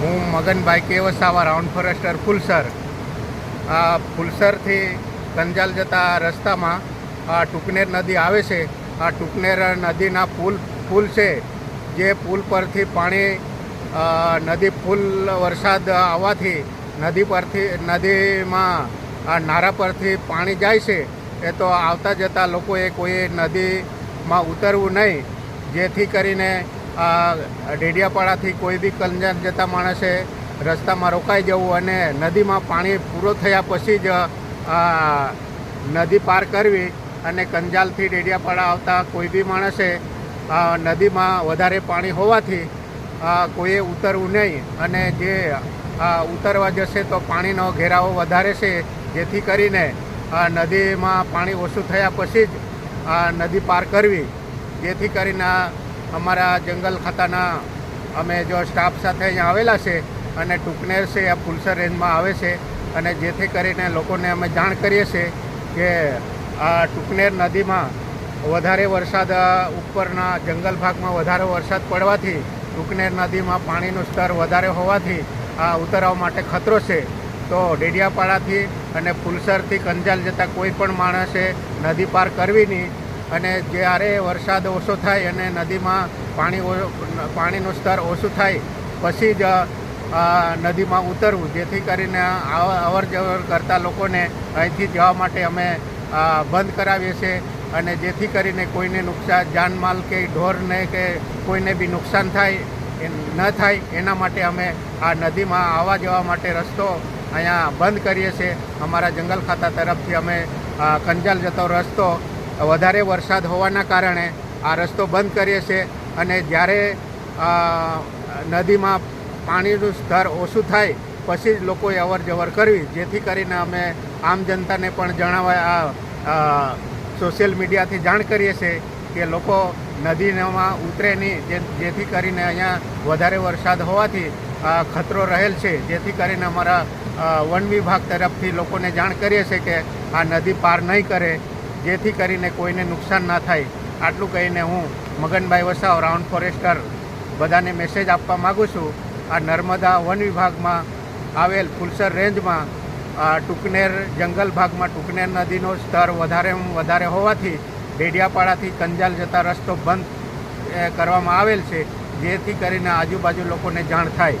હું મગનભાઈ કે Vasava round forester, Fulsar. આ ફુલસરથી કંજાલ જતા રસ્તામાં આ ટુકનેર નદી આવે છે. આ ટુકનેર નદીના પુલ પુલ છે, જે પુલ પરથી પાણી નદી ફૂલ વરસાદ આવવાથી નદી પરથી, નદીમાં આ નારા પરથી પાણી જાય છે. એ તો આવતા જતા લોકોએ કોઈ નદીમાં ઉતરવું નહીં. જેથી કરીને આ ડેડિયાપાડાથી કોઈ બી કંજાલ જતા માણસે રસ્તામાં રોકાઈ જવું અને નદીમાં પાણી પૂરો થયા પછી જ નદી પાર કરવી અને કંજાલથી ડેડિયાપાડા આવતા કોઈ બી માણસે નદીમાં વધારે પાણી હોવાથી કોઈએ ઉતરવું નહીં અને જે ઉતરવા જશે તો પાણીનો ઘેરાવો વધારે છે. જેથી કરીને નદીમાં પાણી ઓછું થયા પછી જ નદી પાર કરવી. જેથી કરીને અમારા જંગલ ખાતાના અમે જો સ્ટાફ સાથે અહીંયા આવેલા છે અને ટૂંકનેર છે, આ ફુલસર રેન્જમાં આવે છે અને જેથી કરીને લોકોને અમે જાણ કરીએ છીએ કે આ ટૂંકનેર નદીમાં વધારે વરસાદ ઉપરના જંગલ ભાગમાં વધારે વરસાદ પડવાથી ટૂંકનેર નદીમાં પાણીનું સ્તર વધારે હોવાથી આ ઉતરાવ માટે ખતરો છે. તો ડેડિયાપાડાથી અને ફુલસરથી કંજાલ જતા કોઈ પણ માણસે નદી પાર કરવી નહીં. અને જ્યારે વરસાદ ઓછો થાય અને નદીમાં પાણી પાણીનું સ્તર ઓછું થાય, પછી જ નદીમાં ઉતરવું. જેથી કરીને અવર જવર કરતા લોકોને અહીંથી જવા માટે અમે બંધ કરાવીએ છીએ. અને જેથી કરીને કોઈને નુકસાન જાનમાલ કે ઢોરને કે કોઈને બી નુકસાન થાય ન થાય, એના માટે અમે આ નદીમાં આવવા જવા માટે રસ્તો અહીંયા બંધ કરીએ છીએ. અમારા જંગલ ખાતા તરફથી અમે કંજાલ જતો રસ્તો વધારે વરસાદ હોવાના કારણે આ રસ્તો બંધ કરીએ છીએ અને જ્યારે નદીમાં પાણીનું સ્તર ઓછું થાય, પછી જ લોકોએ અવર જવર કરવી. જેથી કરીને અમે આમ જનતાને પણ જણાવવા સોશિયલ મીડિયાથી જાણ કરીએ છીએ કે લોકો નદીમાં ઉતરે નહીં. જે, જેથી કરીને અહીંયા વધારે વરસાદ હોવાથી ખતરો રહેલ છે. જેથી કરીને અમારા વન વિભાગ તરફથી લોકોને જાણ કરીએ છીએ કે આ નદી પાર નહીં કરે. જેથી કરીને કોઈને નુકસાન ના થાય. આટલું કહીને હું મગનભાઈ વસાવ, રાઉન્ડ ફોરેસ્ટર, બધાને મેસેજ આપવા માગું છું. આ નર્મદા વન વિભાગમાં આવેલ ફુલસર રેન્જમાં, આ ટુકનેર જંગલ ભાગમાં ટુકનેર નદીનો સ્તર વધારે વધારે હોવાથી ડેડિયાપાડાથી કંજાલ જતા રસ્તો બંધ કરવામાં આવેલ છે. જેથી કરીને આજુબાજુ લોકોને જાણ થાય.